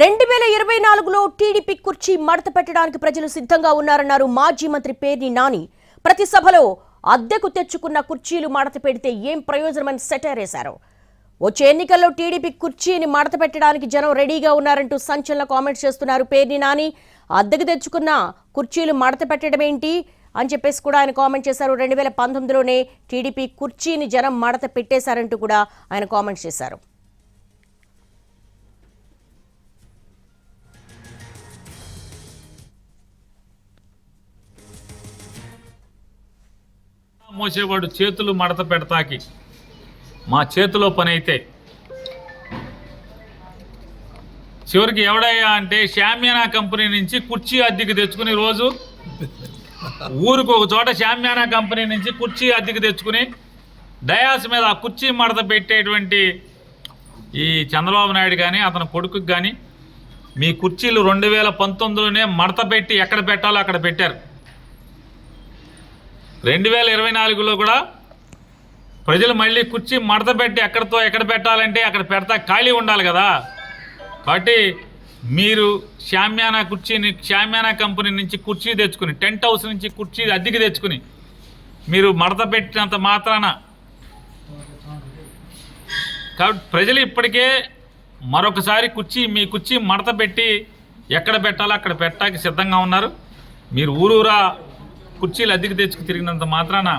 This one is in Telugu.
రెండు వేల ఇరవై నాలుగులో టీడీపీ కుర్చీ మడత పెట్టడానికి ప్రజలు సిద్ధంగా ఉన్నారన్నారు మాజీ మంత్రి పేర్ని నాని. ప్రతి సభలో అద్దెకు తెచ్చుకున్న కుర్చీలు మడత పెడితే ఏం ప్రయోజనమని సెటరేశారు వచ్చే ఎన్నికల్లో టీడీపీ కుర్చీని మడత పెట్టడానికి జనం రెడీగా ఉన్నారంటూ సంచలన కామెంట్స్ చేస్తున్నారు పేర్ని నాని. అద్దెకు తెచ్చుకున్న కుర్చీలు మడత పెట్టడం ఏంటి అని చెప్పేసి కూడా ఆయన కామెంట్ చేశారు. రెండు వేల పంతొమ్మిదిలోనే టీడీపీ కుర్చీని జనం మడత పెట్టేశారంటూ కూడా ఆయన కామెంట్స్ చేశారు. మోసేవాడు చేతులు మడత పెడతాకి. మా చేతిలో పని అయితే చివరికి ఎవడయ్యా అంటే శామ్యానా కంపెనీ నుంచి కుర్చీ అద్దెకి తెచ్చుకుని రోజు ఊరికి ఒక చోట శామ్యానా కంపెనీ నుంచి కుర్చీ అద్దెకి తెచ్చుకుని డయాస్ మీద ఆ కుర్చీ మడత పెట్టేటువంటి ఈ చంద్రబాబు నాయుడు కానీ అతని కొడుకుకి కానీ మీ కుర్చీలు రెండు వేల పంతొమ్మిదిలోనే మడత పెట్టి ఎక్కడ పెట్టాలో అక్కడ పెట్టారు. రెండు వేల ఇరవై నాలుగులో కూడా ప్రజలు మళ్ళీ కుర్చీ మడత పెట్టి ఎక్కడితో ఎక్కడ పెట్టాలంటే అక్కడ పెడతా ఖాళీ ఉండాలి కదా. కాబట్టి మీరు షామ్యానా కుర్చీని షామ్యానా కంపెనీ నుంచి కుర్చీ తెచ్చుకుని టెంట్ హౌస్ నుంచి కుర్చీ అద్దెకి తెచ్చుకుని మీరు మడత పెట్టినంత మాత్రాన కాబట్టి ప్రజలు ఇప్పటికే మరొకసారి కుర్చీ మీ కుర్చీ మడత పెట్టి ఎక్కడ పెట్టాలో అక్కడ పెట్టడానికి సిద్ధంగా ఉన్నారు. మీరు ఊరూరా కుర్చీలు అద్దెకి తెచ్చుకు తిరిగినంత మాత్రాన